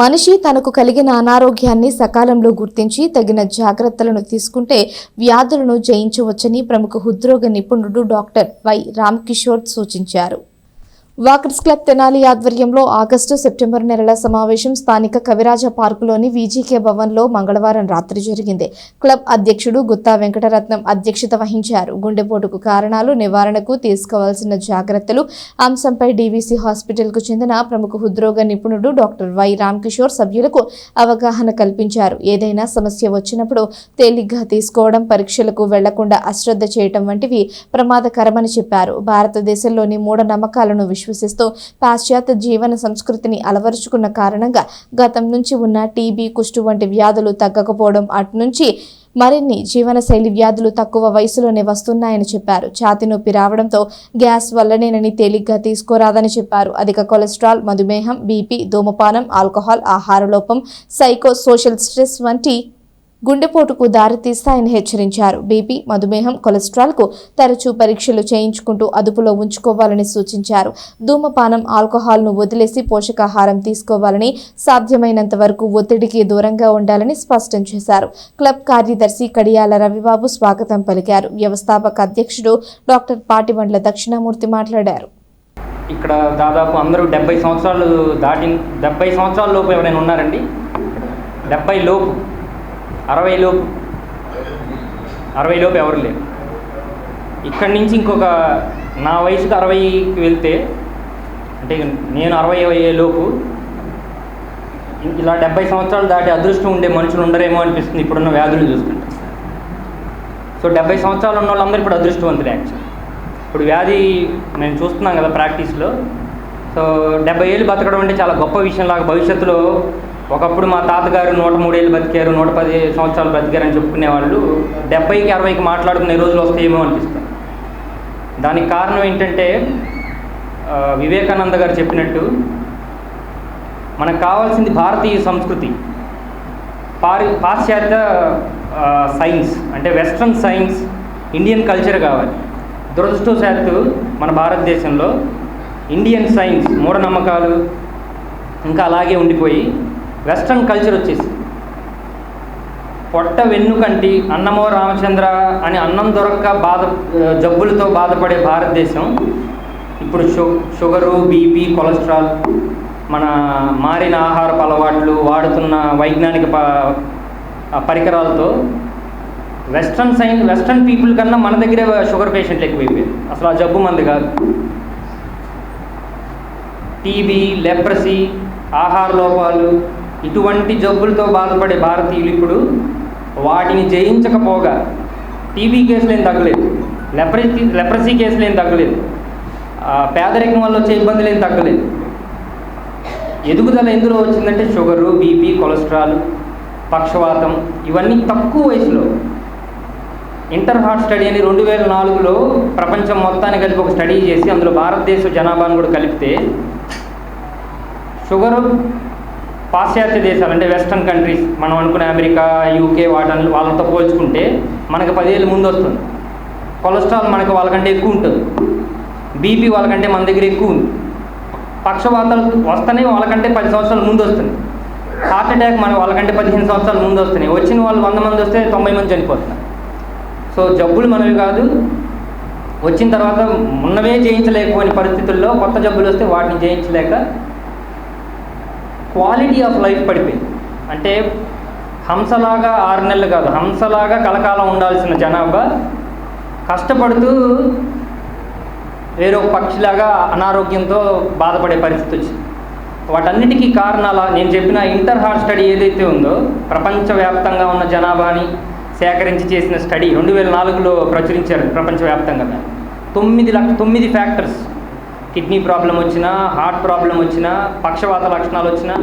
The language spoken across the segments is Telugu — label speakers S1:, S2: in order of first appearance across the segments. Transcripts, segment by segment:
S1: మనిషి తనకు కలిగిన అనారోగ్యాన్ని సకాలంలో గుర్తించి తగిన జాగ్రత్తలను తీసుకుంటే వ్యాధులను జయించవచ్చని ప్రముఖ హృద్రోగ నిపుణుడు డాక్టర్ వై రామ్కిషోర్ సూచించారు. వాకర్స్ క్లబ్ తెనాలి ఆధ్వర్యంలో ఆగస్టు సెప్టెంబర్ నెలల సమావేశం స్థానిక కవిరాజ పార్కులోని వీజీకే భవన్లో మంగళవారం రాత్రి జరిగింది. క్లబ్ అధ్యక్షుడు గుత్తా వెంకటరత్నం అధ్యక్షత వహించారు. గుండెపోటుకు కారణాలు నివారణకు తీసుకోవాల్సిన జాగ్రత్తలు అంశంపై డీవీసీ హాస్పిటల్కు చెందిన ప్రముఖ హృద్రోగ నిపుణుడు డాక్టర్ వై రామ్కిషోర్ సభ్యులకు అవగాహన కల్పించారు. ఏదైనా సమస్య వచ్చినప్పుడు తేలిగ్గా తీసుకోవడం పరీక్షలకు వెళ్ళకుండా అశ్రద్ధ చేయటం వంటివి ప్రమాదకరమని చెప్పారు. భారతదేశంలోని మూఢనమ్మకాలను విశ్వసిస్తూ పాశ్చాత్య జీవన సంస్కృతిని అలవరుచుకున్న కారణంగా గతం నుంచి ఉన్న టీబీ కుష్టు వంటి వ్యాధులు తగ్గకపోవడం అటు నుంచి మరిన్ని జీవనశైలి వ్యాధులు తక్కువ వయసులోనే వస్తున్నాయని చెప్పారు. ఛాతి నొప్పి రావడంతో గ్యాస్ వల్లనేనని తేలిగ్గా తీసుకోరాదని చెప్పారు. అధిక కొలెస్ట్రాల్ మధుమేహం బీపీ ధూమపానం ఆల్కహాల్ ఆహార లోపం సైకో సోషల్ స్ట్రెస్ వంటి గుండెపోటుకు దారితీస్తాయని హెచ్చరించారు. బీపీ మధుమేహం కొలెస్ట్రాల్కు తరచూ పరీక్షలు చేయించుకుంటూ అదుపులో ఉంచుకోవాలని సూచించారు. ధూమపానం ఆల్కహాల్ను వదిలేసి పోషకాహారం తీసుకోవాలని సాధ్యమైనంత వరకు ఒత్తిడికి దూరంగా ఉండాలని స్పష్టం చేశారు. క్లబ్ కార్యదర్శి కడియాల రవిబాబు స్వాగతం పలికారు. వ్యవస్థాపక అధ్యక్షుడు డాక్టర్ పాటిబండ్ల దక్షిణామూర్తి మాట్లాడారు.
S2: ఇక్కడ దాదాపు అందరూ డెబ్బై సంవత్సరాలు దాటి డెబ్బై సంవత్సరాల లోపు ఎవరైనా ఉన్నారండి? డెబ్బై లోపు. అరవై లోపు. అరవై లోపు ఎవరు లేరు. ఇక్కడి నుంచి ఇంకొక నా వయసుకు అరవైకి వెళ్తే అంటే నేను అరవై లోపు ఇలా డెబ్బై సంవత్సరాలు దాటి అదృష్టం ఉండే మనుషులు ఉండరేమో అనిపిస్తుంది ఇప్పుడున్న వ్యాధులు చూస్తుంటే. సో డెబ్బై సంవత్సరాలు ఉన్న వాళ్ళందరూ ఇప్పుడు అదృష్టవంతులే యాక్చువల్ ఇప్పుడు వ్యాధి నేను చూస్తున్నాం కదా ప్రాక్టీస్లో. సో డెబ్బై ఏళ్ళు బతకడం అంటే చాలా గొప్ప విషయం లాగా భవిష్యత్తులో ఒకప్పుడు మా తాతగారు నూట మూడేళ్ళు బతికారు నూట పది సంవత్సరాలు బతికారని చెప్పుకునే వాళ్ళు డెబ్బైకి అరవైకి మాట్లాడుకునే రోజులు వస్తాయేమో అనిపిస్తుంది. దానికి కారణం ఏంటంటే వివేకానంద గారు చెప్పినట్టు మనకు కావాల్సింది భారతీయ సంస్కృతి పారి పాశ్చాత్య సైన్స్ అంటే వెస్ట్రన్ సైన్స్ ఇండియన్ కల్చర్ కావాలి. దురదృష్టవశాత్తు మన భారతదేశంలో ఇండియన్ సైన్స్ మూఢనమ్మకాలు ఇంకా అలాగే ఉండిపోయి వెస్ట్రన్ కల్చర్ వచ్చేసి. పొట్ట వెన్నుకంటి అన్నమో రామచంద్ర అని అన్నం దొరక్క బాధ జబ్బులతో బాధపడే భారతదేశం. ఇప్పుడు షు షుగరు బీపీ కొలెస్ట్రాల్ మన మారిన ఆహారపు అలవాట్లు వాడుతున్న వైజ్ఞానిక ప పరికరాలతో వెస్ట్రన్ సైన్ వెస్ట్రన్ పీపుల్ కన్నా మన దగ్గరే షుగర్ పేషెంట్లు ఎక్కువైపోయారు. అసలు ఆ జబ్బు మంది కాదు. టీబీ లెప్రసీ ఆహార లోపాలు ఇటువంటి జబ్బులతో బాధపడే భారతీయులు ఇప్పుడు వాటిని జయించకపోగా టీబీ కేసులు ఏం తగ్గలేదు. లెప్రసీ లెప్రసీ కేసులు ఏం తగ్గలేదు. పేదరికం వల్ల వచ్చే ఇబ్బందులు ఏం తగ్గలేదు. ఎదుగుదల ఎందులో వచ్చిందంటే షుగరు బీపీ కొలెస్ట్రాల్ పక్షవాతం ఇవన్నీ తక్కువ వయసులో. ఇంటర్ హార్ట్ స్టడీ అని రెండు వేల నాలుగులో ప్రపంచం మొత్తాన్ని కలిపి ఒక స్టడీ చేసి అందులో భారతదేశ జనాభాను కూడా కలిపితే షుగరు పాశ్చాత్య దేశాలు అంటే వెస్ట్రన్ కంట్రీస్ మనం అనుకునే అమెరికా యూకే వాటి వాళ్ళతో పోల్చుకుంటే మనకి పదేళ్ళు ముందు వస్తుంది. కొలెస్ట్రాల్ మనకి వాళ్ళకంటే ఎక్కువ ఉంటుంది. బీపీ వాళ్ళకంటే మన దగ్గర ఎక్కువ ఉంది. పక్షవాతాలు వస్తేనే వాళ్ళకంటే పది సంవత్సరాల ముందు వస్తుంది. హార్ట్ అటాక్ మన వాళ్ళకంటే పదిహేను సంవత్సరాల ముందు వస్తున్నాయి. వచ్చిన వాళ్ళు వంద మంది వస్తే తొంభై మంది చనిపోతున్నారు. సో జబ్బులు మనవి కాదు. వచ్చిన తర్వాత ఉన్నవే జయించలేకపోయిన పరిస్థితుల్లో కొత్త జబ్బులు వస్తే వాటిని జయించలేక క్వాలిటీ ఆఫ్ లైఫ్ పడిపోయింది. అంటే హంసలాగా ఆరు నెలలు కాదు హంసలాగా కలకాలం ఉండాల్సిన జనాభా కష్టపడుతూ వేరే పక్షిలాగా అనారోగ్యంతో బాధపడే పరిస్థితి వచ్చింది. వాటన్నిటికీ కారణాల నేను చెప్పిన ఇంటర్ హార్ట్ స్టడీ ఏదైతే ఉందో ప్రపంచవ్యాప్తంగా ఉన్న జనాభాని సేకరించి చేసిన స్టడీ రెండు వేల నాలుగులో ప్రచురించారు ప్రపంచవ్యాప్తంగా. తొమ్మిది లక్ష తొమ్మిది ఫ్యాక్టర్స్ కిడ్నీ ప్రాబ్లం వచ్చినా హార్ట్ ప్రాబ్లం వచ్చినా పక్షవాత లక్షణాలు వచ్చినా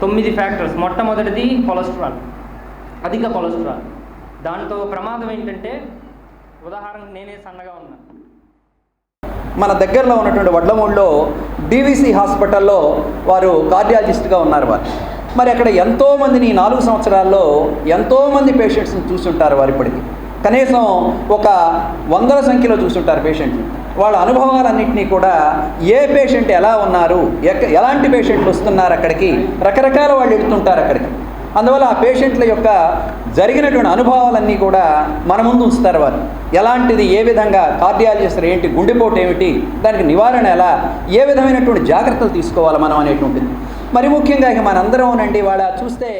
S2: తొమ్మిది ఫ్యాక్టర్స్. మొట్టమొదటిది కొలెస్ట్రాల్. అధిక కొలెస్ట్రాల్. దాంతో ప్రమాదం ఏంటంటే ఉదాహరణకు నేనే సన్నగా ఉన్నా.
S3: మన దగ్గరలో ఉన్నటువంటి వడ్లమూడిలో డివిసి హాస్పిటల్లో వారు కార్డియాలజిస్ట్గా ఉన్నారు వారు. మరి అక్కడ ఎంతోమందిని నాలుగు సంవత్సరాల్లో ఎంతోమంది పేషెంట్స్ని చూస్తుంటారు వారు ఇప్పటికి. కనీసం ఒక వందల సంఖ్యలో చూస్తుంటారు పేషెంట్లు. వాళ్ళ అనుభవాలన్నింటినీ కూడా ఏ పేషెంట్ ఎలా ఉన్నారు ఎక్క ఎలాంటి పేషెంట్లు వస్తున్నారు అక్కడికి రకరకాల వాళ్ళు వెళుతుంటారు అక్కడికి. అందువల్ల ఆ పేషెంట్ల యొక్క జరిగినటువంటి అనుభవాలన్నీ కూడా మన ముందు ఉంచుతారు వారు ఎలాంటిది ఏ విధంగా కార్డియాలజిస్ట్ ఏంటి గుండెపోటు ఏమిటి దానికి నివారణ ఎలా ఏ విధమైనటువంటి జాగ్రత్తలు తీసుకోవాలి మనం అనేటువంటిది. మరి ముఖ్యంగా ఇక మనందరం అండి వాళ్ళ చూస్తే